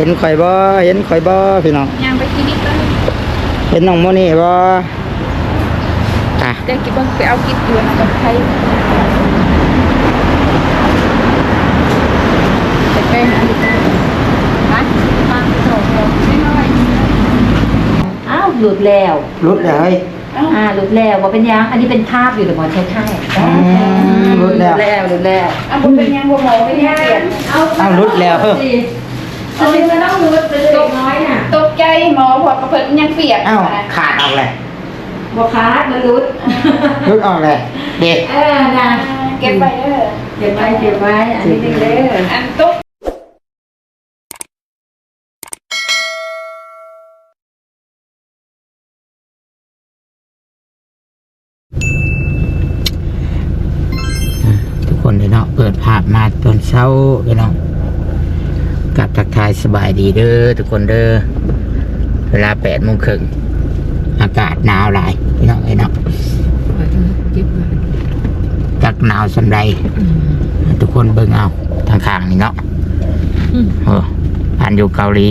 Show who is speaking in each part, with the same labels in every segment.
Speaker 1: เห็นข่อยบ่เห็นข่อยบ่พี่น้อง
Speaker 2: ย่างไปกินนิดก็
Speaker 1: เห็นน้องโมนี่บ่อะ
Speaker 2: เดี๋ยวกินเบิ่งไปเอากินอยู่นะกับใครจะไปหาดิฮะฟังโถโถไม่น้อย
Speaker 3: อ้าวหลุดแล้ว
Speaker 1: รุดเลย
Speaker 3: อ่าหลุดแล้วว่าเป็นยังอันนี้เป็นภาพอยู่แต่หมอใช้ใช่
Speaker 1: อืมหลุดแล้ว
Speaker 3: แล้ว หลุดแล้ว
Speaker 2: เอาบ่เป็นยังบ่หมอเป็นยังเปลี่ยน
Speaker 1: อ้าวหลุดแล้ว
Speaker 3: จะเป็นกระต้องรุดเป็นเล็กน้อยน่ะ
Speaker 2: ตกใจหมอพอกระเพิ่นยังเปียก
Speaker 1: อ้าวขาดออกเลย
Speaker 3: บอคาร์ดมันรุด
Speaker 1: รุดออกเลย เด็ก
Speaker 3: เออนะ
Speaker 2: เก็บไปเด้อ
Speaker 3: เก็บไว้เก็บไว้อันนี้เด้อ
Speaker 2: อันตก
Speaker 1: ทุกคนเลยเนาะเปิดภาพมาตอนเช้าพี่น้อง กับทักทายสบายดีเด้อทุกคนเด้อเวลาแปดโมงครึ่งอากาศหนาวหลายพี่น้องเอ้ยเนาะ
Speaker 3: เก็บไว้
Speaker 1: จักหนาวสันใดทุกคนเบิ่งเอาทางข้างนี่เนาะเออผ่านอยู่เกาหลี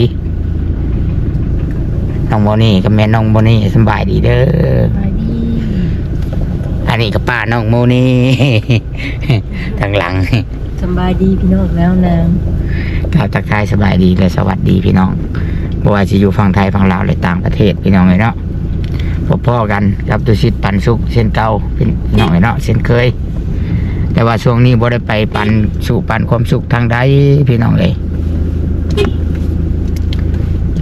Speaker 1: น้องโมนี่กับแม่น้องโมนี่สำบายดีเด้อ
Speaker 3: ไปดี
Speaker 1: อันนี้กับป้าน้องโมนี่ทางหลัง
Speaker 3: สบายดีพี่น้องแล้วนาง
Speaker 1: กล่าวทักทายสบายดีและสวัสดีพี่น้องบ่ว่าจะอยู่ฝั่งไทยฝั่งลาวหรือต่างประเทศพี่น้องเลยเนาะพบพ่อกันกับตุสิตปันสุขเช่นเก่าพี่น้องเลยเนาะเช่นเคย แต่ว่าช่วงนี้บ่ได้ไปปันสู่ปันความสุขทางใดพี่น้องเลย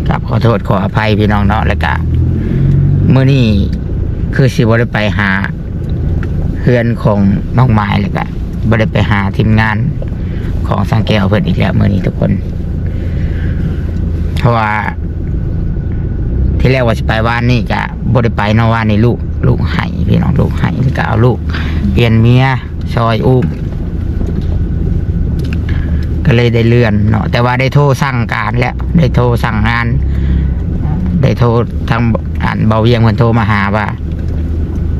Speaker 1: กับขอโทษขออภัยพี่น้องเนาะแล้วก็เมื่อนี้คือสิบ่ได้ไปหาเพื่อนของน้องไม้แล้วก็บ่ได้ไปหาทีมงาน ของสังแก้วเพิ่นอีกแล้วเมื่อนี้ทุกคน เพราะว่า ที่แรกว่าจะไปว่านนี่กะบ่ได้ไปเนาะว่านนี่ลูก ลูกไห้พี่น้องลูกไห้ก็เอาลูก เปลี่ยนเมียซอยอุ้มก็เลยได้เลื่อนเนาะแต่ว่าได้โทรสั่งการแล้ว ได้โทรสั่งงาน ได้โทรทางอ่านเบาเวียงเพิ่นโทรมาหาว่า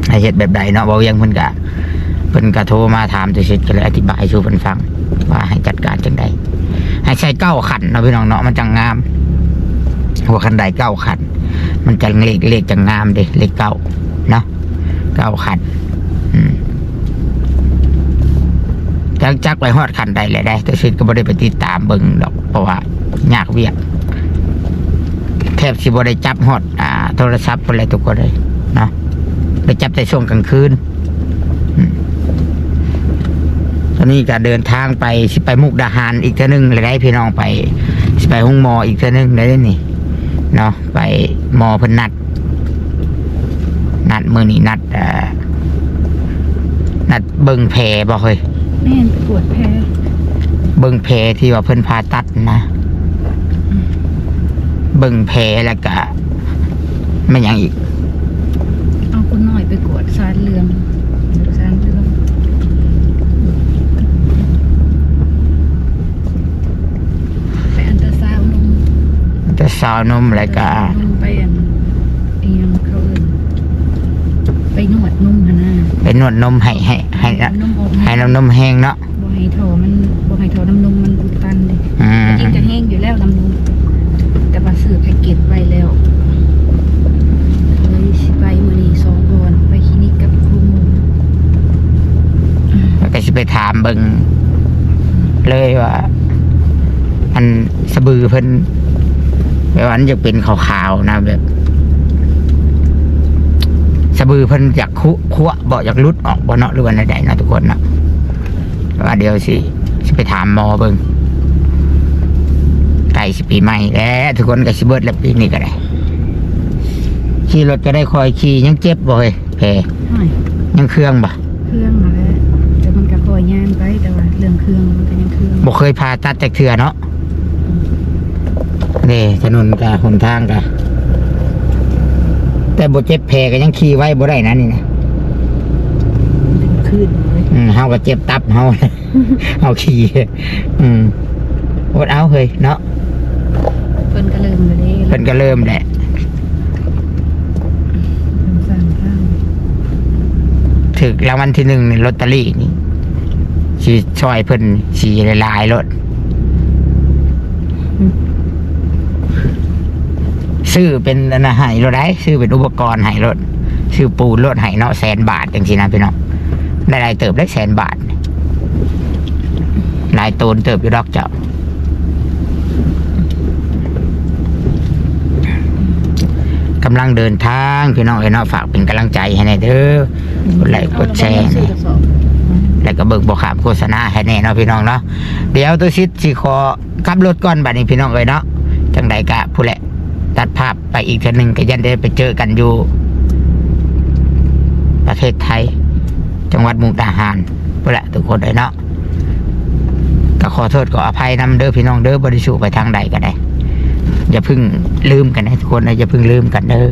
Speaker 1: ให้เฮ็ดแบบใดเนาะเบาเวียงเพิ่นกะเพิ่นก็โทรมาถามตัวชิดก็เลยอธิบายสู่เพิ่นฟัง ว่าให้จัดการจังใดให้ใช้เก้าขันเนาะพี่น้องเนาะมันจังงาม หัวขันใดเก้าขัน มันจะเลขเลขจังงามเด้เลขเก้าเนาะเก้าขันจักจักไปฮอดขันใดแหละได้ แต่ชิดก็บ่ได้ไปติดตามเบิ่งดอก เพราะว่ายากเวียกแทบสิบ่ได้จับฮอดอ่า โทรศัพท์อะไรทุกคนเลยเนาะได้จับแต่ช่วงกลางคืนต อนนี้ก็เดินทางไปสิไปมุกดาหารอีกเท่านึงเลยได้พี่น้องไปสิไปห้องหมออีกเท่านึงได้นี่เนาะไปหมอเพิ่นนัด นัดมือนี้นัดเอ่อนัดเบิ่งแผลบ่เฮ้ย
Speaker 2: แม่นไปปวดแพ้
Speaker 1: เบิ่งแผลที่ว่าเพิ่นผ่าตัดนะเบิ่งแผลแล้วก็ไม่หยังอีก
Speaker 2: เอาคนหน่อยไปกวดสารเรืองสารเรืองไปอันตราซาวน์นม
Speaker 1: จะสาวนมแล้วก็
Speaker 2: ไปอันเอียงเขาเอินไปนวดนุ่มหนนะ
Speaker 1: ไปนวดนมให้ให้ให้
Speaker 2: นมออก
Speaker 1: ให้น้ำนมแห้งเนาะ
Speaker 2: บ่ให้โถมันบ่ให้โถน้ำนมมันอุดตันเลย
Speaker 1: อืม
Speaker 2: จริงจะแห้งอยู่แล้วน้ำนมแต่ว่าซื้อแพ็กเกจไว้แล้วเลยสิไปมื้อนี้สองวันไปคลินิกกับครูหมู
Speaker 1: แล้วก็สิไปถามเบิ่งเลยว่าอันสะบือเพิ่น แบบว่าอันจะเป็นขาวๆนะแบบสะบือเพิ่นอยากคุคั่วบอกอยากรุดออกบ่เนาะหรือว่าใดๆเนาะทุกคนเนาะแต่ว่าเดี๋ยวสิสิไปถามหมอเบิ่งใกล้สิปีใหม่แล้วทุกคนก็สิเบิดแล้วปีนี้ก็ได้ขี่รถก็ได้คอยขี่ยังเจ็บบ่เฮ้ยแผล
Speaker 2: ใช่
Speaker 1: ยังเครื่องบ่
Speaker 2: เครื่องมาแล้วแต่มันก็คอยย่างไปแต่ว่าเรื่องเครื่องมันก็ยังเครื่อง
Speaker 1: บ่เคยพาตัดจากเถื่อเนาะ นี่ถนนกะหนทางกะแต่บ่เจ็บแผลก็ยังขี่ไว้บ่ได้นะนี่นะ
Speaker 2: ถึงขึ้นเลย
Speaker 1: อืมเฮาก็เจ็บตับเฮาเฮาขี่อืมอดเอาเฮ้ยเนาะ
Speaker 2: เพิ่นก็เริ่มเลยเพิ่
Speaker 1: นก็เริ่มแหละถึกรางวัลที่หนึ่งในลอตเตอรี่นี่สิช่วยเพิ่นสีหลายๆรถ ซื้อเป็นอันนะให้รถได้ซื้อเป็นอุปกรณ์ให้รถซื้อปูนรถให้เนาะแสนบาทจังซี่นะพี่น้องได้รายเติบได้แสนบาทหลายตูนเติบอยู่ดอกเจ้ากำลังเดินทางพี่น้องเอ้เนาะฝากเป็นกำลังใจให้ในอยเด้อกดไลค์กดแชร์แล้วก็เบิกบอกขามโฆษณาให้แน่เนาะพี่น้องเนาะเดี๋ยวตัวชิดสิขอขับรถก่อนบัดนี้พี่น้องเลยเนาะจังใดกะผู้แหละ ตัดภาพไปอีกทีหนึ่งก็ยันได้ไปเจอกันอยู่ ประเทศไทย จังหวัดมุกดาหารผู้แหละทุกคนเลยเนาะก็ขอโทษขออภัยนำเด้อพี่น้องเด้อบริสุทธิ์ไปทางใดก็ได้ อย่าเพิ่งลืมกันนะทุกคนนะอย่าเพิ่งลืมกันเด้อ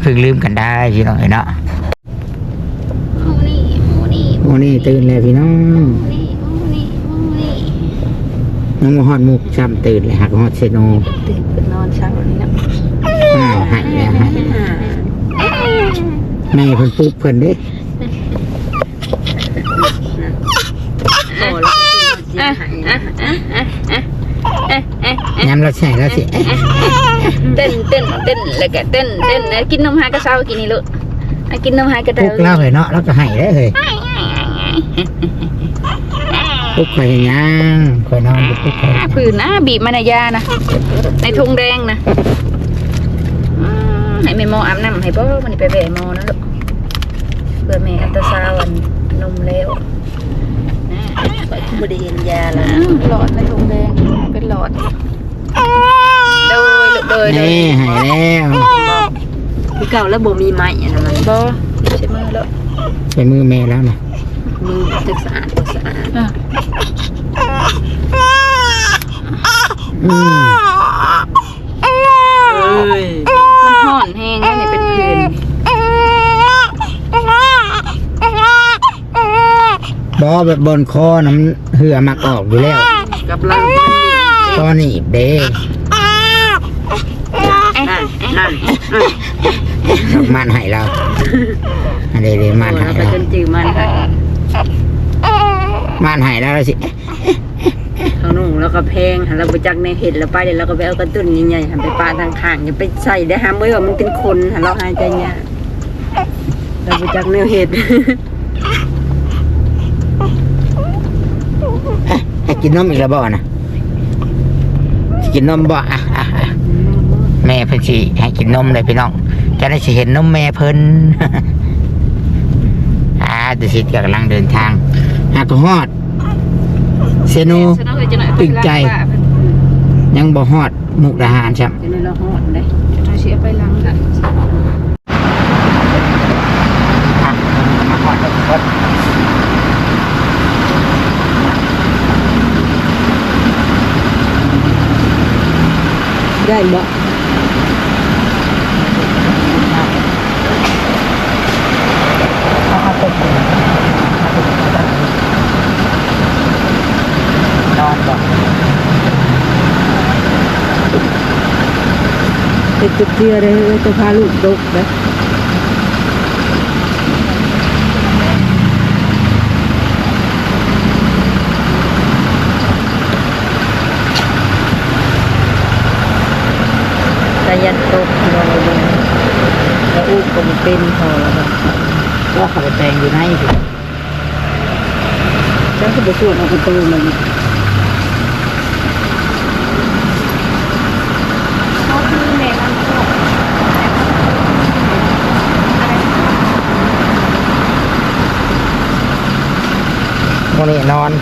Speaker 1: เพิ่งลืมกันได้พี่น้องเลยเนาะ
Speaker 4: หมูนี่หมูนี่
Speaker 1: โอ้นี่ตื่นแล้วพี่น้อง
Speaker 4: หมูนี่หมูนี่หมูนี่
Speaker 1: น้องมาฮอดมุกช้ำตื่นเลยหักฮอดเซโน
Speaker 4: ตื่นไปนอนเช้านี้นะ
Speaker 1: อ่าหายแล้วหายแม่เพิ่นปุ๊บเพิ่นเด้
Speaker 4: โอ้แล้วอะอะอะอะอะอะอะ
Speaker 1: ยำเราใส่แล้วสิเอ๊ะ
Speaker 4: เต้นเต้นเต้นแล้วก็เต้นเต้นแล้วกินนมฮากระเช้ากินนี่ลูกอะกินนมฮากระ
Speaker 1: ปุ๊
Speaker 4: เช้า
Speaker 1: บเล่าเลยเนาะแล้วก็ใหายได้เลย ปุ๊บข่อยยังข่อยนอนอยู่ปุ๊บข่อยยัง
Speaker 4: ผืนนะบีบมานายานะในธงแดงนะอืมให้แม่หมออาบน้ำให้พ่อมันนไปแบะหมอนะลูกเพื่อแม่อันตราซาวันนมแล้วบดีนยาแล้วหลอดในธงแดงเป็นหลอดโดยลูกโดยโดย
Speaker 1: นี่หายแล้ว
Speaker 5: คือเก่าแล้วบ่มีไม้อันนั้น
Speaker 4: บอใช้มือแล้ว
Speaker 1: ใส่มือแม่แล้วนะ
Speaker 5: มือจะสะอาด บ่สะอาด
Speaker 4: อะ
Speaker 1: อืม
Speaker 5: เอ้ย
Speaker 4: มันห่อนแห้งแล้วนี่เป็นผื่น
Speaker 1: บอแบบบนคอน้ำเหือมักออกอยู่แล้ว
Speaker 5: กับลังมันนี่
Speaker 1: คอหนีบเด้
Speaker 5: นั่นนั่น
Speaker 1: ดอกมันให้เราอันเดยวๆมันให้
Speaker 5: ไป
Speaker 1: เรา
Speaker 5: จนจือมันให้
Speaker 1: มันให้แล้วสิ
Speaker 5: เขานุ่งแล้วก็แพงหันเราไปจักในเห็ดแล้วไปเดี๋ยวเราก็ไปเอากระตุ้นใหญ่ๆหันไปปาทางข้างอย่าไปใส่ได้ห้ามไว้ว่ามันเป็นคนหันเราหายใจเนี่ยากเราไปจักแนวเห็ด
Speaker 1: ให้กินนมอีกแล้วบ่นะสิกินนมบ่อะอะอะแม่เพิ่นสิให้กินนมเลยพี่น้องจะได้สิเห็นนมแม่เพิ่นอ่าเดี๋ยวสิกำลังเดินทาง หากฮอดเซโน
Speaker 4: ฉันเอาไปจะหน่อย
Speaker 1: ตึงใจ ยังบ่ฮอดมุกดาหารใช่
Speaker 5: จะในเราหอดเลย
Speaker 4: เราเชียไปล้างกัน
Speaker 1: มาฮอดแล้วทุกคน
Speaker 5: ได้บ่ เป็นจุดเดียเลยตัวพาลูกดกนะตายันตกรอเลยแล้วอู้คงเป็นพอแล้ว
Speaker 1: ว่าเขาไปแต่งอยู่ไหนสิ
Speaker 5: ฉันก็ไปส่วดเอาประตูมัน
Speaker 4: เขาคือแม่มันก็
Speaker 1: วันนี้นอน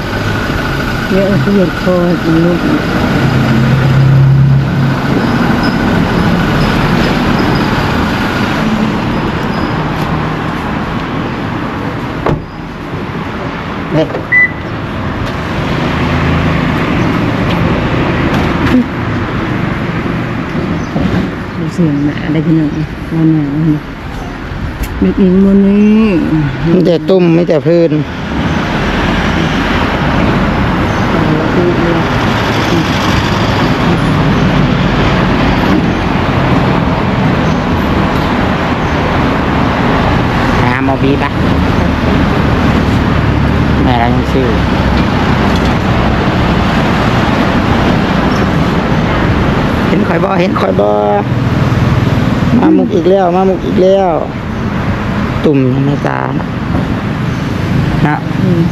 Speaker 5: เยอะที่หยุดคอมันลูก
Speaker 1: เด็ก
Speaker 5: ดูเสียงหนาได้ที่หนึ่งวันหนาวนี่เด็กหญิงวันนี้
Speaker 1: มีแต่ตุ่มมีแต่พื้น หาหมบีปะแม่เรายังชื่อห็นข่อยบ่เห็นข่อยบ่มามุกอีกแล้ว มามุกอีกแล้ว ตุ่มในตานะ
Speaker 5: อืม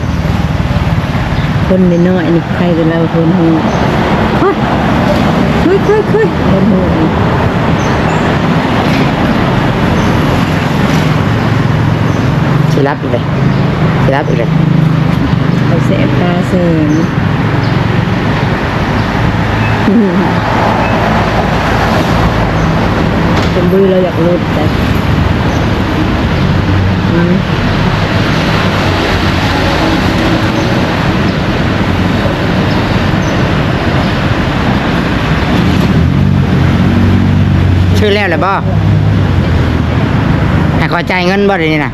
Speaker 5: คนน้อยนี่ใครจะเล่าคนหูเฮ้ยเฮ้ยเฮ้ยคนหู
Speaker 1: สิรับอีกเลยสิรับอีกเลย
Speaker 5: เขาแสบตาแสงเป็นบุยเราอยากลดแต่ อืม
Speaker 1: ชื่อแล้วแหละบ่ให้ขอจ่ายเงินบ่เดี๋ยวนี้นะ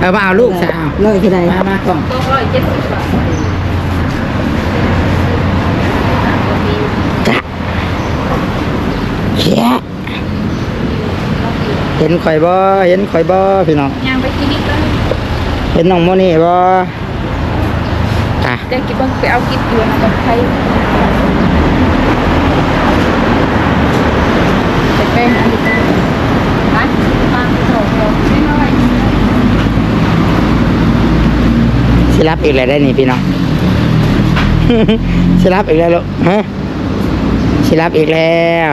Speaker 1: เออมาเอาลูกซะเอา
Speaker 5: ร้อยเท่าไหร่
Speaker 1: มามากล่อง
Speaker 3: สองร้อยเจ็ดสิบบาท
Speaker 1: จ้ะเชี่ยเห็นข่อยบ่เห็นข่อยบ่พี่น้อง
Speaker 3: ย่างไปกินนิดก็
Speaker 1: เห็นน้องโมนี่บ่จ้ะ
Speaker 3: ได้กินบ้างไปเอากินอยู่นะกับใคร ไปแป้งอันนี้ก็ร้านปลาโถโถไม่น้อย
Speaker 1: สิรับอีกแล้วได้นี่พี่น้อง สิรับอีกแล้วลูกฮะสิรับอีกแล้ว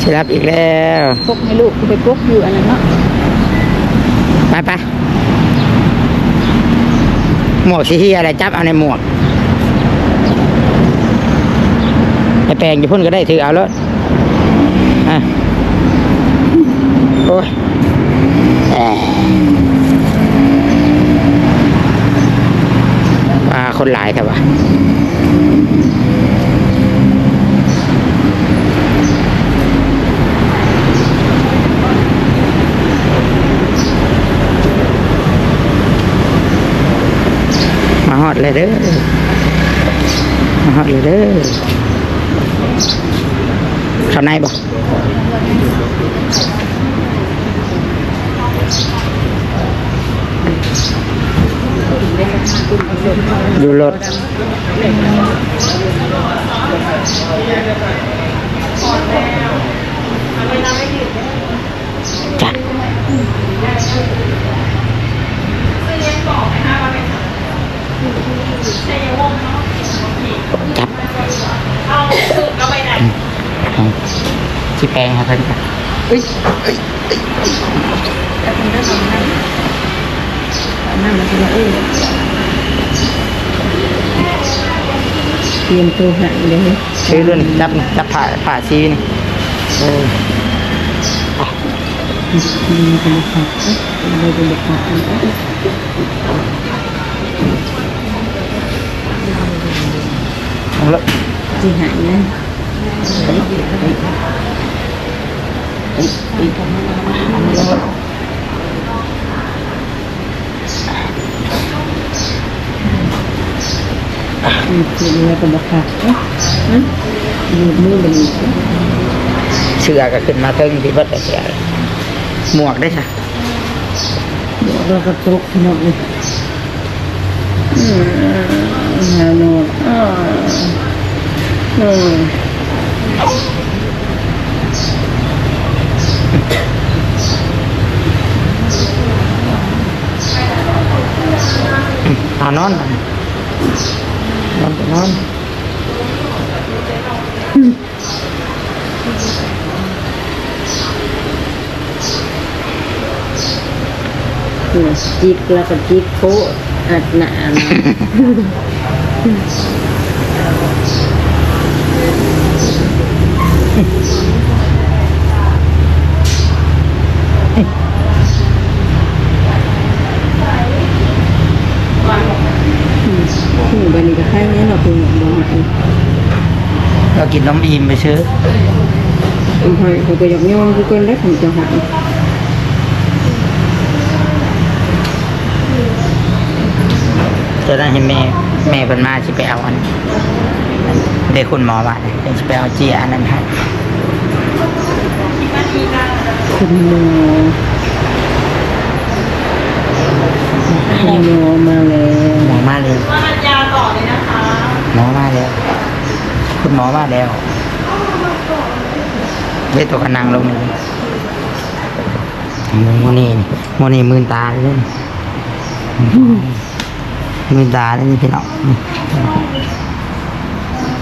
Speaker 1: สิรับอีกแล้ว
Speaker 3: พกให้ลูกกูไปพกอยู่อันนั้นเนาะ
Speaker 1: ไปไปหมวกสีเฮียอะไรจับเอาในหมวกไอ แปลงอยู่พุ่นก็ได้ถือเอาแล้วอะโอ้ยอาคนหลายแต่ว่ามาฮอดเลยเด้อมาฮอดเลยเด้อ ข้างในบ่อยู่รถจ้ะจับ อืมที่แปลงครับเพื่อนจ้ะเอ้ยเอ้ยเอ้ย
Speaker 5: นั่นมันจะเอ้ยเตรียมตัวหันเลย
Speaker 1: ซื้อรุ่นจับนี่จับผ่าผ่าซีนี่เออ
Speaker 5: มีเป็นผักเลยเป็นผัก
Speaker 1: เอาละ
Speaker 5: ที่หายนะ มีคืออะไรเป็นผักอยู่มือเป็น
Speaker 1: เชือก็ขึ้นมาเทิงที่วัดเชือหมวกได้ค่ะ
Speaker 5: เราก็ตกหมดเลยอืมฮานอนอ่าอืม
Speaker 1: เอานอนนอนนอน
Speaker 5: จิกแล้วก็จิกโคอัดหนานะ บันนี้ก็ให้เนี้ยเราเป็นหมอหาย
Speaker 1: เรากินน้ำอิ่มไปซื้อ
Speaker 5: เอาหายเขาก็อยากย่องคือคนได้ของจะหาย
Speaker 1: จะได้เห็นแม่แม่เป็นมาชิไปเอาอันเด็กคุณหมอว่าเดี๋ยวชิไปเอาจีอันนั้นให้
Speaker 5: คุณหมอคุณหมอมาแล้ว
Speaker 1: หมอมาเลยหมอมาแล้ว หมอว่าแล้วได้ตัวขนังลงนี่โมนี่โมนี่มืนตาเลยมืนตาเลยพี่น้อง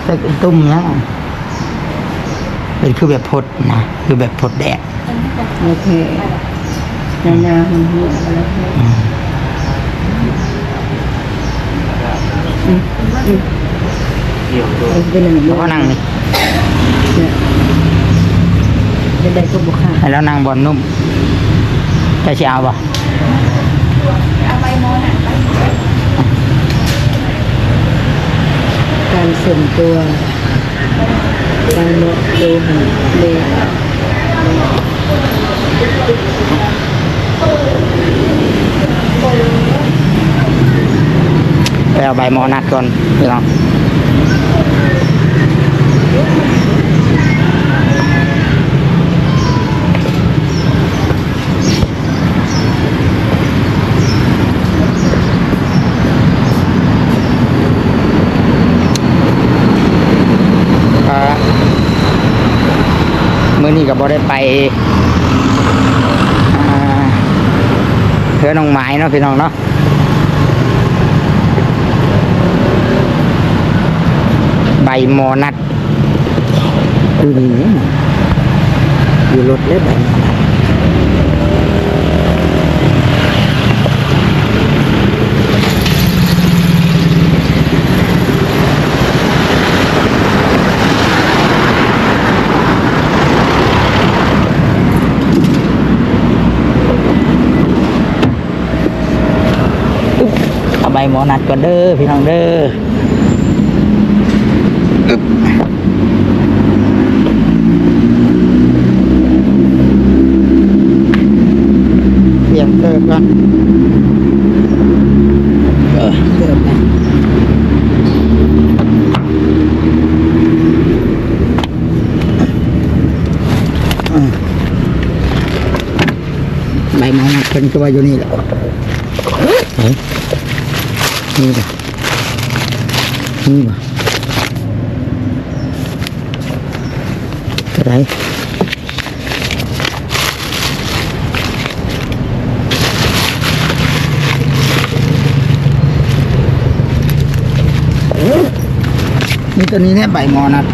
Speaker 1: แต่ตุ้มเนี้ยเป็นคือแบบพดนะคือแบบพดแดด
Speaker 5: โอเคยาวๆมันหุ่นอะไรอืม
Speaker 1: อืม
Speaker 5: เอาไปหนึ่ง
Speaker 1: แล้วก็นั่งนี่
Speaker 5: จะได้ก็บุคคา
Speaker 1: ให้แล้วนั่งบอลนุ่มจะเชียวบ่
Speaker 3: เอาใบโมน่ะ
Speaker 5: การส่งตัวการเลาะตัวหันเลย
Speaker 1: ไปเอาใบหมอนัดก่อนพี่น้องอ่า มื้อนี้ก็บ่ได้ไปเพื่อน้องไม้เนาะพี่น้องเนาะ ใบ มอนัดดูนี่เนี่ยอยู่รถเลยใบมอนัดอุ๊บเอาใบหมอนัดก่อนเด้อพี่น้องเด้อ เตรียมเกิดก่อนเออเกิดนะอืมใบไม้นัดเป็น ก็ว่าอยู่นี่แหละไหนนี่ป่ะนี่ป่ะอะไรนี่ตัวนี้เนี่ยใบมอนัด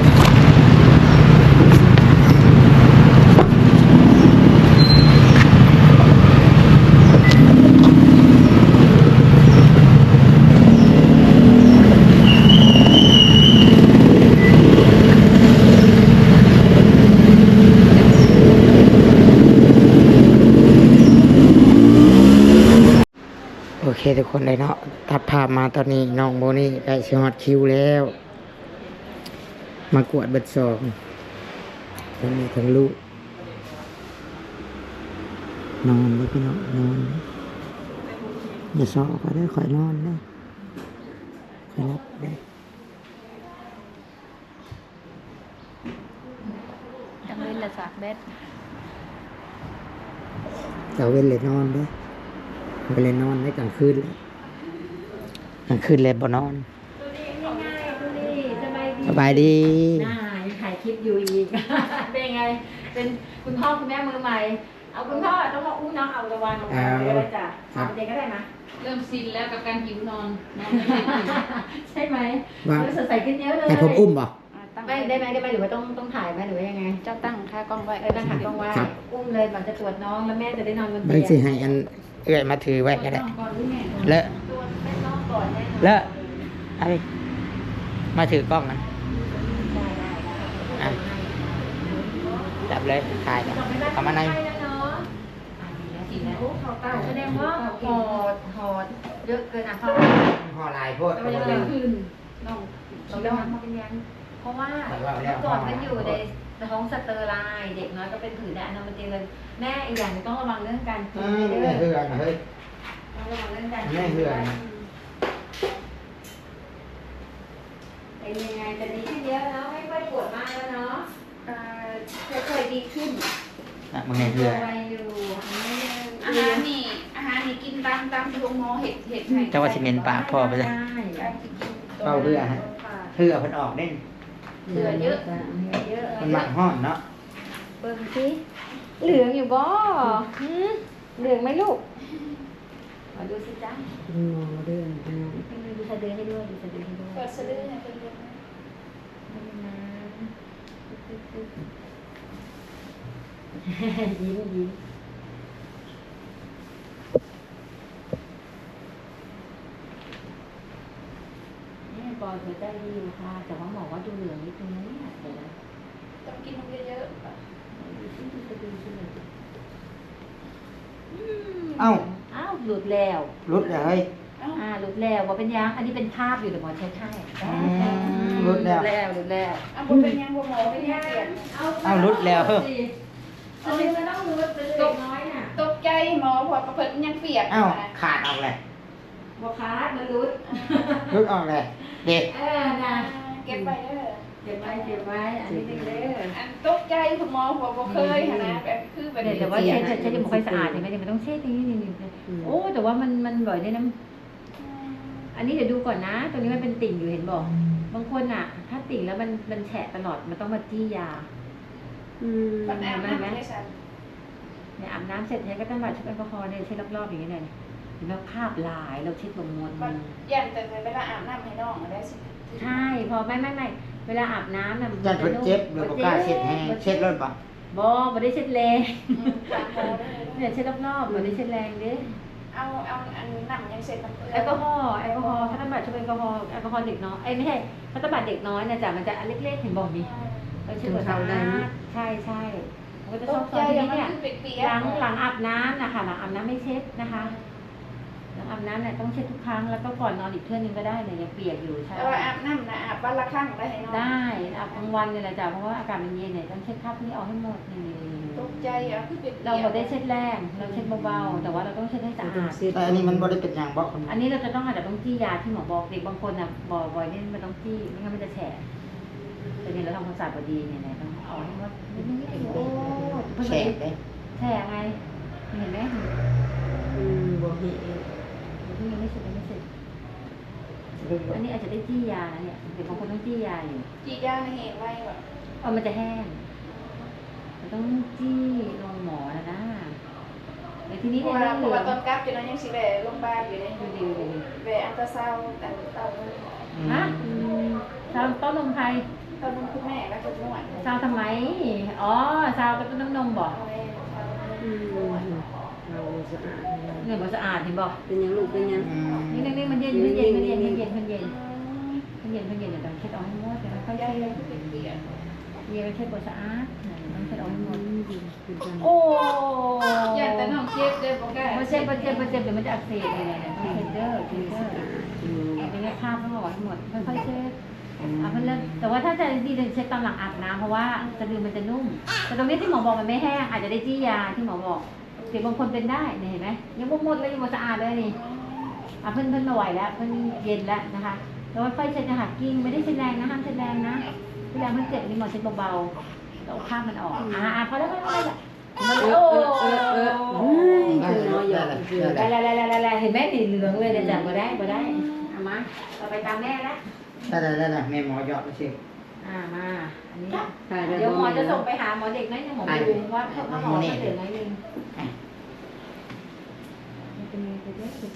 Speaker 1: ทุกคนเลยเนาะตัดภาพมาตอนนี้น้องโบนี่ได้สฮอตคิวแล้ว มากวดเบัดสองทั้งมีทั้งลูกนอนเลยพี่น้องนอนเลยอย่าสอบก็ได้คอยนอนได้คอยรับได้
Speaker 3: จังเลยละสากเบ็ด
Speaker 1: แต่เว้นเลยนอนเด้ เว้นเลยนอนได้กลางคืนเลยกลางคืนเลยบ่นอนสบายดี
Speaker 5: น่าถ่ายคลิปอยู่อีก
Speaker 3: เป็นไง เป็นคุณพ่อคุณแม่มือใหม่ เอาคุณพ่อต้องมาอู้น้องเอาระวัง
Speaker 1: เอา
Speaker 3: เลยจ้ะ
Speaker 1: ครับ
Speaker 3: เอาเด็กก็ได้นะ
Speaker 4: เริ่มซินแล้วกับการหิวนอนนอน
Speaker 3: ใช่ไหม
Speaker 1: ว่า
Speaker 3: รู้สดใสขึ้นเยอะเลย
Speaker 1: ให้ผมอุ้มบ่
Speaker 3: ไม่ได้ไหมได้ไหมหรือว่าต้องต้องถ่ายไหมหรือว่ายังไง
Speaker 4: เจ้าตั้งค่ากล้องไว้
Speaker 3: เออนั่งหันกล้องไว้
Speaker 1: ครับ
Speaker 3: อุ้มเลยหลังจะตรวจน้องแล้วแม่จะได้นอนบน
Speaker 1: บา
Speaker 3: เตี
Speaker 1: ง
Speaker 3: ย
Speaker 1: สิ
Speaker 3: ง
Speaker 1: ให้อัน เอื้อยมาถือไว้ก็ได้
Speaker 4: ก่อนหรือแม่
Speaker 1: เลอะ
Speaker 3: ตรวจแม่น้องก่อนแน่นอน
Speaker 1: เลอะเอะไรมาถือกล้องนะอะจับเลยถ่ายกันเข้ามาใน
Speaker 3: โอ้เขาเต่าแสดงว่าหอดหอดเยอะเกินอะเขา
Speaker 1: ห่อลายโพด
Speaker 3: แต่ว่ายังไงคืนน้องต้องระวังเขาเป็นยังเพราะว่าเมื่อก่อนมันอยู่ใน ท้องสเตอร์ไลน์เด็กน้อยก็เป็นผื่นแดดนอนมาเตียงเลยแม่อีกอย่างหนึ่งต้องระวังเรื่องการกิ
Speaker 1: อื
Speaker 3: น
Speaker 1: ม
Speaker 3: ด้ว
Speaker 1: แม่
Speaker 3: ย
Speaker 1: เฮือนเฮ้ย
Speaker 3: ต้องระวังเรื่องการ
Speaker 1: แม่เหือน
Speaker 3: เป็นยังไงจะดีขึ้นเยอะแล้วไม่ค่อยปวดมากแล้วเนาะค่อยๆดีขึ้น
Speaker 1: อะมึงไงเฮือน
Speaker 3: ไปอยู่
Speaker 4: อาหารนี่อาหารนี่กินตามตามที่โรงหมอเห็ดเห็ดให้
Speaker 1: เจ้าว่าสิเมนปากพ่อไปเลยเฝ้าเฮือฮะเฮือเพิ่นออกเด่น
Speaker 3: เหลือเยอะเยอะ
Speaker 1: มันหมักห้อนเนาะ
Speaker 3: เบิ่งสิเหลืองอยู่บ่หืมเหลืองไหมลูกมาดูสิจ้า
Speaker 5: คุณหมอเรื่องนะ
Speaker 3: ดูสะดือให้ด้วยดูสะดือให้ด้วย
Speaker 4: เปิดสะดือให้เป็นเรื่อง
Speaker 3: ยิ้มยิ้ม นี่ปอยหัวใจดีอยู่ค่ะ แต่ว่าหมอว่าดูเหลืองนิดนึงนะเนี่ยเดี๋ยวนะ
Speaker 4: ต้องกินนมเยอะๆป่ะ
Speaker 3: ดูสิดูสะดือสิเลยอืม
Speaker 1: เอ้า
Speaker 3: อ้าวหลุดแล้ว
Speaker 1: รุดเลยเฮ้ย
Speaker 4: เอ้า
Speaker 3: อ่าหลุดแล้วว่าเป็นยังอันนี้เป็นภาพอยู่แต่หมอใช้ใช่
Speaker 1: อืมหลุดแล้ว
Speaker 3: แล้วหลุดแล้ว
Speaker 4: เอาบุเป็นยังบ่หมอเป็นยังเปลี่ยน
Speaker 1: เอารุดแล้ว
Speaker 3: สะดือมันต้องรุดเป็นเล็กน้อยน่ะ
Speaker 4: ตกใจหมอเพอประเพิ่นยังเปียก
Speaker 1: เอ้า
Speaker 4: นะ
Speaker 1: ขาดออกเลย
Speaker 3: บอคาดมันรุด
Speaker 1: รุดออกเลยเด็ก
Speaker 3: เออนะ
Speaker 4: เก็บไปเด้อ
Speaker 3: เก็บไว้เก็บไว้อันนี้เด้อ
Speaker 4: อันตกใจคุณหมอเพอบ่เคยหั่นนะแบบคือแบบ
Speaker 3: เดี๋ยวแต่ว่าเช็ดเช็ดเช็ดยังไม่ค่อยสะอาดเห็นไหมเดี๋ยวมันต้องเช็ดนี่นี่นี่โอ้แต่ว่ามันมันบ่อยเนี่ยนะอันนี้เดี๋ยวดูก่อนนะ ตรงนี้มันเป็นติ่งอยู่เห็นบอกบางคนอะ ถ้าติ่งแล้วมันมันแฉะตลอดมันต้องมาจี้ยา
Speaker 5: อืม
Speaker 4: มันแอบนั่นได้ซั่น
Speaker 3: เนี่ยอาบน้ำเสร็จเนี่ยก็ต้องแบบเช็ดแอลกอฮอล์เนี่ยเช็ดรอบๆอย่างนี้เลย เห็นไหมคราบลายเราเช็ดลงมวน
Speaker 4: มันยันแต่เวลาอาบน้ำให้น้องได้สิ
Speaker 3: ใช่พอไม่ไม่ไม่เวลาอาบน้ำน่ะ
Speaker 1: ยันเพิ่นเจ็บหรือบ่กล้าเช็ดแห้งเช็ดรถบ่
Speaker 3: บอบ่ได้เช็ดแรง
Speaker 4: อืมถามหมอได้เลย
Speaker 3: เนี่ยเช็ดรอบๆบ่ได้เช็ดแรงเด้
Speaker 4: เอาเอาอันน้ำยังเสร็จน้ำเกลือ
Speaker 3: แอลกอฮอล์แอลกอฮอล์พัฒบัตรช่วยแอลกอฮอล์แอลกอฮอล์เด็กน้อยเอ้ยไม่ใช่พัฒบัตรเด็กน้อยนะจ๊ะมันจะอันเล็กๆเห็นบอกดิเราเช็ดหัวตาใช่ใช่มันก็จะ
Speaker 4: ต
Speaker 3: ชอบ
Speaker 4: ก
Speaker 3: ต
Speaker 4: ใจ
Speaker 3: อน
Speaker 4: อย่า
Speaker 3: นี้
Speaker 4: มัน
Speaker 3: เนี่ย
Speaker 4: คือเปียก
Speaker 3: หลังหลังอาบน้ำนะคะหลังอาบน้ำไม่เช็ดนะคะหลัง อาบน้ำเนี่ยต้องเช็ดทุกครั้งแล้วก็ก่อนนอนอีกเทื่อนึงก็ได้เนี่ยยังเปียกอยู่ใช่
Speaker 4: แต่ว่าอาบน้ำนะอาบวันละครั้งได้ให้น้อง
Speaker 3: ได้อาบกลางวันเนี่ยแหละจ้ะเพราะว่าอากาศมันเย็นเนี่ยต้องเช็ดคราบนี้ออกให้หมดนี่
Speaker 4: ตกใจอะคือเปียกๆ
Speaker 3: เราบ่ได้เช็ดแรงเราเช็ดเบาๆแต่ว่าเราต้องเช็ดให้สะ
Speaker 5: ต้อง
Speaker 3: อาด
Speaker 5: เสร็จ
Speaker 1: แต่อันนี้มันบ่ได้เป็นหยังบ่คน
Speaker 3: อันนี้เราจะต้องอาจจะต้องจี้ยาที่หมอบอกเด็กบางคนอะบอกบ่อยนี่มันต้องจี้ไม่งั้นมันจะแฉะแต่เนี่ยเราทำความสะอาดพอดีเนี่ยๆต้องเอาให้หมดนิดนึงโอ้เพิ่ง
Speaker 1: แฉะเด้
Speaker 3: แฉะไงเห็นไหม
Speaker 5: อืมบ่เห็น
Speaker 3: เพิ่งยังไม่เสร็จยังไม่เสร็จ อันนี้อาจจะได้จี้ยานะเนี่ยเด็กบางคนต้องจี้ยาอยู่
Speaker 4: จีย่าในเหตุไว้แบบ
Speaker 3: เออมันจะแห้งมันต้องจี้ลงหมอนะนะแต่ทีนี้
Speaker 4: เพราะ
Speaker 3: เนี่ย
Speaker 4: ว่า
Speaker 3: เรื่อง
Speaker 4: เพ
Speaker 3: เห
Speaker 4: ราะ
Speaker 3: ลือ
Speaker 4: ว่างตอนกลับจะนั้นยังสิแวะโรงพยาบาลอยู่เลย
Speaker 3: ดูดีดูดี
Speaker 4: แวะอัลตราซาวด์แต่เต่าเลย
Speaker 1: อื
Speaker 3: ฮะ
Speaker 1: ม
Speaker 3: ซาวต้นนมไทย
Speaker 4: ตอนนั้นคุณแม่ก็จะนวด
Speaker 3: ซาวทำไม อ๋อซาวกับต้นน้ำนมบอก
Speaker 4: เอาไว้ซาวไว้
Speaker 5: อืม เราสะอาด
Speaker 3: เนี่ยบอกสะอาดเห็นบอก
Speaker 5: เป็นยังลูกเป็นยัง
Speaker 3: นี่นี่มันเย็นมันเย็นมันเย็นมันเย็นมันเย็นมันเย็นมันเย็นเดี๋ยวเช็ดออกให้หมดเดี๋ยวค่อย
Speaker 4: ยา
Speaker 3: เช็ด
Speaker 4: ยังคือเปียก
Speaker 3: เย็นเช็ดบสะอาดต้องเช็ดออกให้หมด
Speaker 5: โอ้
Speaker 3: อ
Speaker 4: ย่าแต่น้องเจ็บเด้อบ่กล้า
Speaker 3: มาเจ็บมาเจ็บมาเจ็บเดี๋ยวมันจะอักเสบเลยเนี่ยต้องเช็ดเด้อเช็ดเด้อเป็นไงคราบต้องออกให้หมดค่อยๆเช็ดอะเพิ่นเริ่มแต่ว่าถ้าจะดีเลยเช็ดตอนหลังอาบน้ำเพราะว่าสะดือมันจะนุ่ม แต่ตรงนี้ที่หมอบอกมันไม่แห้งอาจจะได้จี้ยาที่หมอบอก เด็กบางคนเป็นได้เนี่ยเห็นไหมยังบ่หมดเลยยังบ่สะอาดเลยนี่อะเพิ่นเพิ่นหน่อยแล้วเพิ่นเย็นแล้วนะคะแล้วค่อยๆเช็ดนะคะกิ้งไม่ได้เช็ดแรงนะห้ามเช็ดแรงนะเวลาเพิ่นเจ็บนี่หมอเช็ดเบาๆแล้วเอาข้ามมันออกอ่าอะพอแล้วพอแล้วพอแล้วมัน
Speaker 5: เอ
Speaker 3: โอ้
Speaker 5: อเออเออเฮ้ยคือน้อยหยอกคือ
Speaker 3: ได้แล้วได้แล้วได้แล้วเห็นไหมสีเหลืองเลยเดี๋ยวจับบ่ได้บ่ได้เอามาเราไปตามแม่แล้ว
Speaker 1: ได้ได้ได้ได้แม่หมอหยอดไปสิ
Speaker 3: อ่ามาอันนี้
Speaker 5: ถ่ายได้
Speaker 3: เดี๋ยวหมอจะ
Speaker 5: บ่
Speaker 3: ส่งไปหาหมอเด็กน้อยหนึงหมอดูว่าเขาหมอเขาเหลือน้อยหนึงมันเป็นยังไง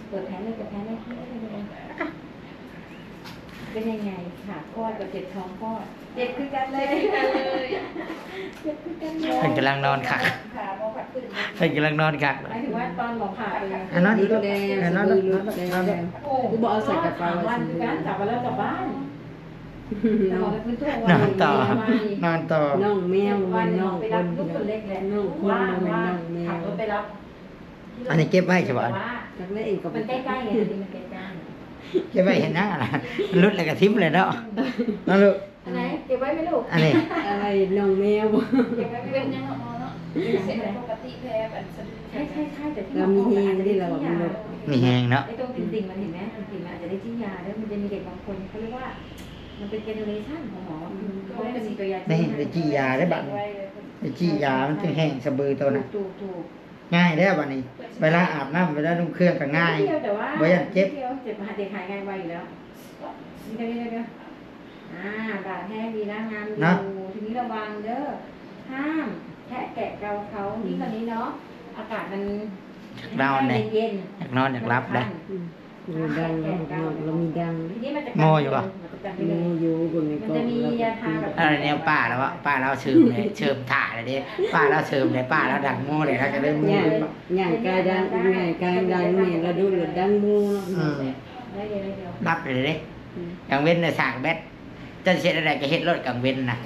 Speaker 3: เปิดแผลเลยเปิดแผลเลยเป็นยังไงขาคลอดกับเจ็บท้องคลอดเจ็บคือกันเลย
Speaker 4: กันเลย
Speaker 3: เจ็บคือกันเล
Speaker 1: เพิ่น
Speaker 3: ย
Speaker 1: กำลังนอนคัก
Speaker 4: ขาบ่ผัดขึ้น
Speaker 1: เพิ่นกำลังนอนคัก
Speaker 3: หมายถึงว่าตอนหมอผ่าเอง
Speaker 1: อันนั้น
Speaker 5: รุ
Speaker 1: อี
Speaker 5: ด
Speaker 1: ก
Speaker 5: แดง
Speaker 1: อันนั้น
Speaker 5: รุ
Speaker 1: อี
Speaker 5: ด
Speaker 1: ก
Speaker 5: แด
Speaker 1: อันนั้น
Speaker 5: ง
Speaker 3: โอ้
Speaker 5: กูบอกเอาใส่กระเป๋า
Speaker 3: วัน
Speaker 5: สิ
Speaker 3: กันกลับมาแล้วกลับบ้าน นอนพื้นทั่ว
Speaker 1: นอนต่อนอนต่อ
Speaker 5: น้องแมว
Speaker 3: วัน
Speaker 5: น้อง
Speaker 3: ไป
Speaker 5: ค
Speaker 3: รับ
Speaker 5: น
Speaker 3: ลูกคนเล็กแหละ
Speaker 5: น้องคน
Speaker 3: ว่า
Speaker 5: มัน
Speaker 3: ว่า
Speaker 5: น้องแม
Speaker 3: ขับ
Speaker 5: ว
Speaker 3: รถไปรับ
Speaker 1: อันนี้เก็บไว้ใช่ปะ
Speaker 3: ว่า
Speaker 5: จากนั้นเองก็
Speaker 3: มันใกล้ๆไงจริงๆมันใกล้
Speaker 1: เก็บไว้เห็นหน้าล่ะมันรุดแล้วก็ทิ้มเลยเนาะนั่นลูก
Speaker 3: ๆอันไหนเก็บไว้ไหมลูก
Speaker 1: อันนี้
Speaker 5: อะไรน้องแมว
Speaker 3: เก็บไว้ไหม
Speaker 4: เป็
Speaker 3: ลู
Speaker 4: น
Speaker 3: ก
Speaker 4: ยังหมอเนาะเสร็จปกติแพ้แบบสะดือ
Speaker 3: ใช่ใช่ใช่แต่ที่
Speaker 5: เรามีเฮงที่เราแบบมันลด
Speaker 1: มีแหงเนาะ
Speaker 3: ไอ้ตรงติ่งๆมันเห็นไหมติ่งๆมันอาจจะได้จี้ยาแล้วมันจะมีเด็กบางคนเขาเรียกว่า มันเป็นเจเนอเรชันของหมอเขาจะมีตัวยา
Speaker 1: ได้เห็นได้จี้ยาได้บัดได้จี้ยามันจึงแห้งสะบือตัวน่ะ
Speaker 3: ถูกถูก
Speaker 1: ง่ายแล้วบัดนี้ เวลาอาบน้ำเวลานุ่งเครื่องก็ง่าย
Speaker 3: เดียวแต่ว่า
Speaker 1: บ่อยากเจ็บ
Speaker 3: เดียวเจ็บเด็กหายง่ายไวอยู่แล้วนี่เดี๋ยวเดี๋ยวเดี๋ยวอ่าบาดแห้งดีนะงามอยู่ทีนี้ระวังเด้อห้ามค่แกะเกาเขานี่ตอนนี้เนาะอากาศมัน
Speaker 1: นอนเลย
Speaker 3: เย็น
Speaker 1: อยากนอนอยากรับเลย
Speaker 5: มีดังเรามีดัง
Speaker 3: ทีนี้มันจะ
Speaker 1: โง่อยู่ปะ
Speaker 3: มันจะ
Speaker 5: มีอยู่บนใน
Speaker 3: มัน
Speaker 5: กล่อง
Speaker 3: จะมียาทาแบบ
Speaker 1: อะไรเนี่ยป้าแล้ววะป้าเราเชิมเลยเชิมถ่าเลยดิป้าเราเชิมเลยป้าเราดังโม่เลยเราจะได้มู
Speaker 5: ย่างย่างกายดังย่างกายดังนี่เราดูเราดังมู
Speaker 1: อืม
Speaker 3: ได้เดียวได้เดียว
Speaker 1: รับเลยดิกังเว้นในสากแบดจะเช็ดอะไรก็เฮ็ดรถกังเว้นนะ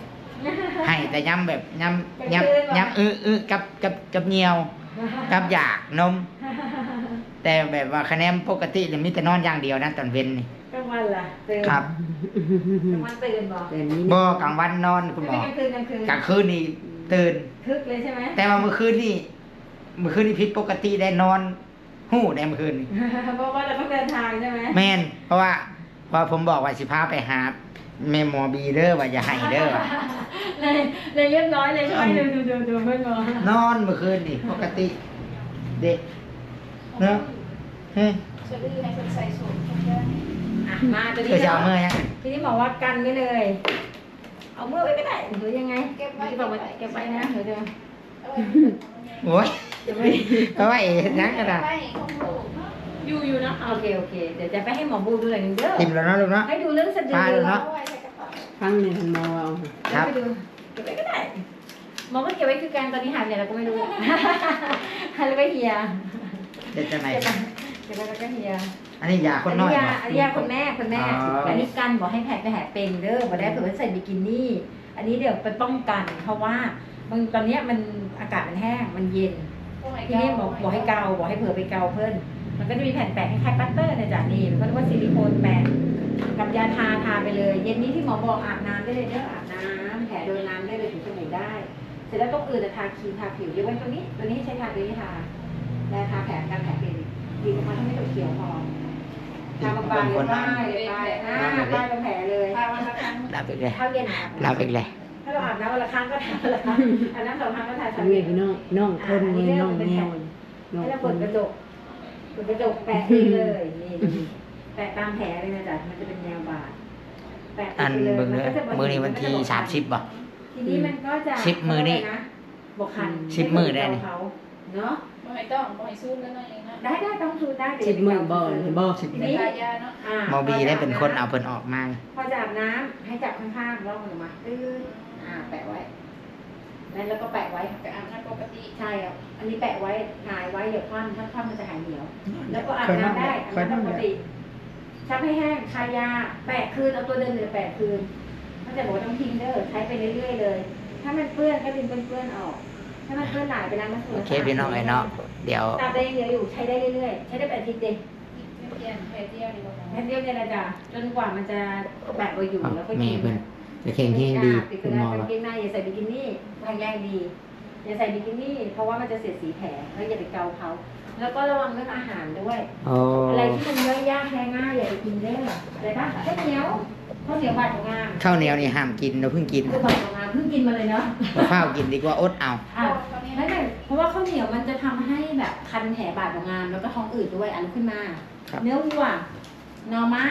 Speaker 1: ให้แต่ย้ำแบบย้ำย้ำย้ำอื้ออื้อกับกับกับเหนียว กับอยากนม แต่แบบว่าคะแนนปกติเนี่ยมีแต่นอนอย่างเดียวนะตอนเว้นนี่
Speaker 3: กลางวันล่ะตื่น
Speaker 1: ครับ
Speaker 3: กลางวันตื่นบ่
Speaker 5: แต่นี้
Speaker 1: บ่กลางวันนอนคุณหม
Speaker 3: ไม่
Speaker 1: อก
Speaker 3: ลางคืนกลางคืน
Speaker 1: กลางคืนนี่ตื่น
Speaker 3: ทึกเลยใช่ไหม
Speaker 1: แต่ว่าเมื่อคืนนี่เมื่อคืนนี่ผิดปกติได้นอนหู้ได้เมื่อคืนนี่
Speaker 3: เพราะว่าเราต้องเดินทางใช่ไหม
Speaker 1: แม่นเพราะว่าเพราะผมบอกว่าสิพาไปหาแม่หมอบีเด้อว่าอย่าให้เด้อว่ะ
Speaker 3: เลยเลยเรียบร้อยเลยใช่ไหมดูดูดูดูเพื่อนบอก
Speaker 1: นอนเมื่อคืนนี่ปกติ เด็กเนาะเฮ้ย
Speaker 4: สะดือให้คนใส่สูททุกอย่าง
Speaker 3: อะมาตัว
Speaker 1: เค
Speaker 3: นี้
Speaker 1: ยจะเอา
Speaker 3: เนาะ
Speaker 1: เมื่อยัง
Speaker 3: ทีนี้บอกว่ากันไว้เลย เอาเมื่อไว้ก็ได้หรือยังไง
Speaker 4: เก็บไว้
Speaker 3: ที่บอกว่าเก็บไว้นะเดี๋ยวเดี๋ยว
Speaker 4: เอาไว้
Speaker 1: โอ้ย
Speaker 3: เก็บไว้
Speaker 1: เพราะว่าเอ๋ยังกระดาษ
Speaker 4: ไว้ของลูก
Speaker 3: อยู่อยู่นะโอเคโอเค เดี๋ยวจะไปให้หมอบูดูหน่อยหนึงเด้อ
Speaker 1: ทิมแล้วเนาะลูกเนาะ
Speaker 3: ให้ดูเรื่องสะดือ
Speaker 1: ป้าดูเนาะ
Speaker 4: เอาไว้ใส่กระเป๋า
Speaker 5: ฟังในทันมอเอา
Speaker 1: ครับ
Speaker 3: เดี๋ยวไปดูเก็บไว้ก็ได้หมอก็เก็บไว้คือการตอนนี้หายไปไหนเราก็ไม่รู้ หายไปเฮีย
Speaker 1: เด็ดจะไหน
Speaker 3: เก็บไว้เก็บไว้แล้วก็เฮีย
Speaker 1: อันนี้ยาคน
Speaker 3: อัน
Speaker 1: น้
Speaker 3: นี้
Speaker 1: อย
Speaker 3: ยา
Speaker 1: เหรอ
Speaker 3: อันนี้ยาคนแม่คนแม่
Speaker 1: อ๋ออั
Speaker 3: อันนี้กันบอกให้แผลไปแผลเป็นเด้อบอกได้เผื่อว่าใส่บิกินี่ อันนี้เดี๋ยวไปป้องกัน เพราะว่าบางตอนเนี้ยมันอากาศมันแห้งมันเย็น
Speaker 4: ตรงไหน
Speaker 3: ทีนี้บอกบอกให้เกาบอกให้เผื่อไปเกาเพิ่นมันก็จะมีแผ่นแปะคล้ายๆปัตเตอร์นะจ๊ะนี่มันก็เรียกว่าซิลิโคนแปะกับยาทาทาไปเลย เย็นนี้ที่หมอบอกอาบน้ำได้เลยเด้ออาบน้ำแผลโดนน้ำได้เลยถึงจมูกได้ เสร็จแล้วต้องอื่นจะทาครีมทาผิวยกเว้นตัวนี้ตัวนี้ให้ใช้ทาตัวนี้ทา แล้วทาแผลกันแผลเป็นดีออกมาถ้าไม่ต้องเขียวพอทาบางๆเลยป้ายเลยป้ายอ่าป้ายเป็นแผลเลย
Speaker 4: พาวันละครั้ง
Speaker 1: รับอีกเลย
Speaker 3: เท่าเย็นอาบ
Speaker 1: รับอีกเลย
Speaker 3: ถ้าเราอาบน้ำวันละครั้งก็ทาวันละครั้งอาบน้ำสองครั้งก็ทา
Speaker 5: ทำ
Speaker 3: สาม
Speaker 5: ไง
Speaker 3: เย็น
Speaker 5: พี่น้องน้องคนเงินน้องแมวน้อง
Speaker 3: ให้เรา
Speaker 5: ค
Speaker 3: เปิ
Speaker 5: น
Speaker 3: ดกระจกเปิดกระจกแปะนี่เลยนี่แปะตามแผลเลยนะจ๊ะมันจะเป็นแนวบาดแปะ
Speaker 1: อัน
Speaker 3: ไปเลย
Speaker 1: เบิ่งเด้อ
Speaker 3: ก็จะบก
Speaker 1: มือนี้วันที่
Speaker 3: ก็จะบอก
Speaker 1: สามสิบบ่
Speaker 3: ทีนี้มันก็จะ
Speaker 1: สิบมือนี่
Speaker 3: เขาเรียกะไรนะบอกคัน
Speaker 1: สิบมือได้นี่
Speaker 3: เขาเนาะ
Speaker 4: บ่ให้ต้องบ่ให้ซูมแล้วเนาะเองนะ
Speaker 3: ได้ได้ต้องซูได้เดี๋ยว
Speaker 5: สิบมือบ่เลยบ่
Speaker 1: สิบ
Speaker 3: ที
Speaker 1: มือ
Speaker 3: นี้
Speaker 4: ทายาเนาะ
Speaker 3: อ่า
Speaker 1: หมอบีได้เป็นคนเอาเพิ่นออกมา
Speaker 3: พอจะอาบน้ำให้จับข้างๆร่องลงมาตื้ออ่าแปะไว้แล้วแล้วก็แปะไว้
Speaker 4: ก็อาบน้ำปกติ
Speaker 3: ใช่ครับอันนี้แปะไว้หายไว้เดี๋ยวคว่ำถ้าคว่ำมันจะหายเหนียว แล้วก็อาบน้ำได้อาบน้ำปกติชักให้แห้งทายาแปะคืนเอาตัวเดิมเหลือแปะคืนถ้าจะบอกว่าต้องทิ้งเด้อใช้ไปเรื่อยๆเลย ถ้ามันเปื้อนก็ดึงเปื้อนๆออก ถ้ามันเปื้อนหนาไปน้ำมันสู
Speaker 1: โอเคพี่น้องไอ้เนาะเดี๋ยว
Speaker 3: ตามได้ยังเหลืออยู่ใช้ได้เรื่อยๆ ใช้ได้เป็นอาทิตย์เดียว
Speaker 4: ไม่เปลี่ยนแค่เดียวนี่บ่พอ
Speaker 3: แค่เดียวเนี่ยนะจ๊ะจนกว่ามันจะแปะไว้อยู่แล้วก็
Speaker 1: แม่
Speaker 3: กิน
Speaker 1: เพิ่นจะเข่งที่ดี
Speaker 3: ติด
Speaker 1: คุณ
Speaker 3: ก
Speaker 1: หม
Speaker 3: ระ
Speaker 1: อ
Speaker 3: ดาษ
Speaker 1: ว่า
Speaker 3: กางเกงในอย่าใส่บิกินี่แข็งแรงดีอย่าใส่บิกินี่ เพราะว่ามันจะเสียดสีแผลแล้วอย่าไปเกาเขาแล้วก็ระวังเรื่องอาหารด้วย
Speaker 1: โอ้
Speaker 3: อะไรที่มันย่อยยากแพ้ง่ายอย่าไปกินเด้ออะไรบ้างข้าวเหนียวข้าวเหนียวบาดของงาม
Speaker 1: ข้าวเหนียวนี่ห้ามกินเราเพิ่งกิน
Speaker 3: คือบาดของงามเพิ่งกินมาเลยเนาะ
Speaker 1: มะพร้าวกินดีกว่าอดเอา
Speaker 3: อะไม่ไม่เพราะว่าข้าวเหนียวมันจะทำให้แบบคันแผลบาดของงาม แล้วก็ท้องอืดด้วยอันขึ้นมา
Speaker 1: ครับ
Speaker 3: เนื้อวัวหน่อไม้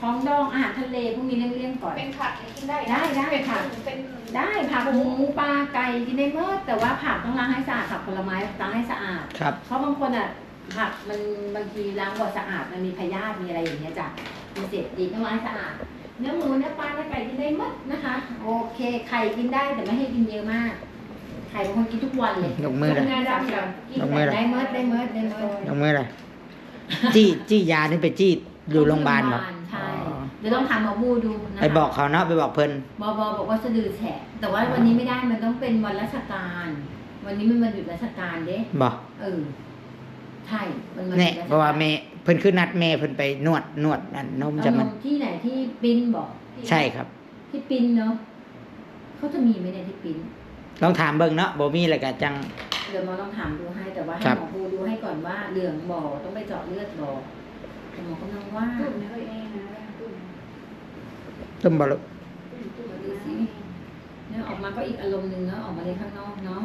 Speaker 3: ของดองอาหารทะเลพวกนี้เลี่ยงๆก่อน
Speaker 4: เป็นผักนี่กินได้
Speaker 3: ได้ได้
Speaker 4: เป็น
Speaker 3: ค่ะ
Speaker 4: เป็น
Speaker 3: ได้ผักหมูปลาไก่กินได้เมื่อแต่ว่าผักต้องล้างให้สะอาดผักผลไม้ล้างให้สะอาด
Speaker 1: ครับ
Speaker 3: เพราะบางคนอะผักมันบางทีล้างบ่อสะอาดมันมีพยาธิมีอะไรอย่างเงี้ยจ้ะมีเศษดีต้องล้างให้สะอาด เนื้อหมูเนื้อปลาเนื้อไก่กินได้หมดนะคะ โอเค ไข่กินได้แต่ไม่ให้กินเยอะมาก ไข่บางคนกินทุกวันเลย
Speaker 1: ยกมือเลย
Speaker 3: ทำงานสามสิบกิน
Speaker 1: ยกมือเลย
Speaker 3: ได้เมื่อได้เมื่อได้เมื่อย
Speaker 1: กมือเลยจี้จี้ยานี่ไปจี้อยู่โรงพยาบาลบ่
Speaker 3: ใช่
Speaker 1: อ๋อ
Speaker 3: เดี๋ยวต้องถามหมอบูดูนะคะ
Speaker 1: ไปบอกเขาเนาะไปบอกเพิ่น
Speaker 3: บอบอบอกว่าสะดือแฉะแต่ว่าวันนี้ไม่ได้มันต้องเป็นวันราชการ วันนี้มันวันหยุดราชการเด้
Speaker 1: บอก
Speaker 3: เออใช่มันวันห
Speaker 1: เนี่ย
Speaker 3: ยุดชก
Speaker 1: เพราะว่าแม่เพิ่นคือนัดแม่เพิ่นไปนวดนวดนั่นนม
Speaker 3: เอา
Speaker 1: จะ
Speaker 3: น
Speaker 1: มัน
Speaker 3: มที่ไหนที่ปิ้นบอก
Speaker 1: ใช่ครับ
Speaker 3: ที่ปิ้นเนาะเขาจะมีไหมเนี่ยที่ปิ้น
Speaker 1: ลองถามเบิ่งเนาะบ่มีแล้วก็จัง
Speaker 3: เดี๋ยวหมอต้องถามดูให้แต่ว่าให้
Speaker 1: ครับ
Speaker 3: หมอดูดูให้ก่อนว่าเหลืองบ่อต้องไปเจาะเลือดบ่อแต่หมอกำลังว่า
Speaker 4: ตุ่มนะเฮ้ยเองนะตุ่ม
Speaker 1: ต้มบ่ลูก
Speaker 3: ดูสิเนี่ยออกมาก็อีกอารมณ์หนึ่งเนาะออกมาเลยข้างนอกเนาะ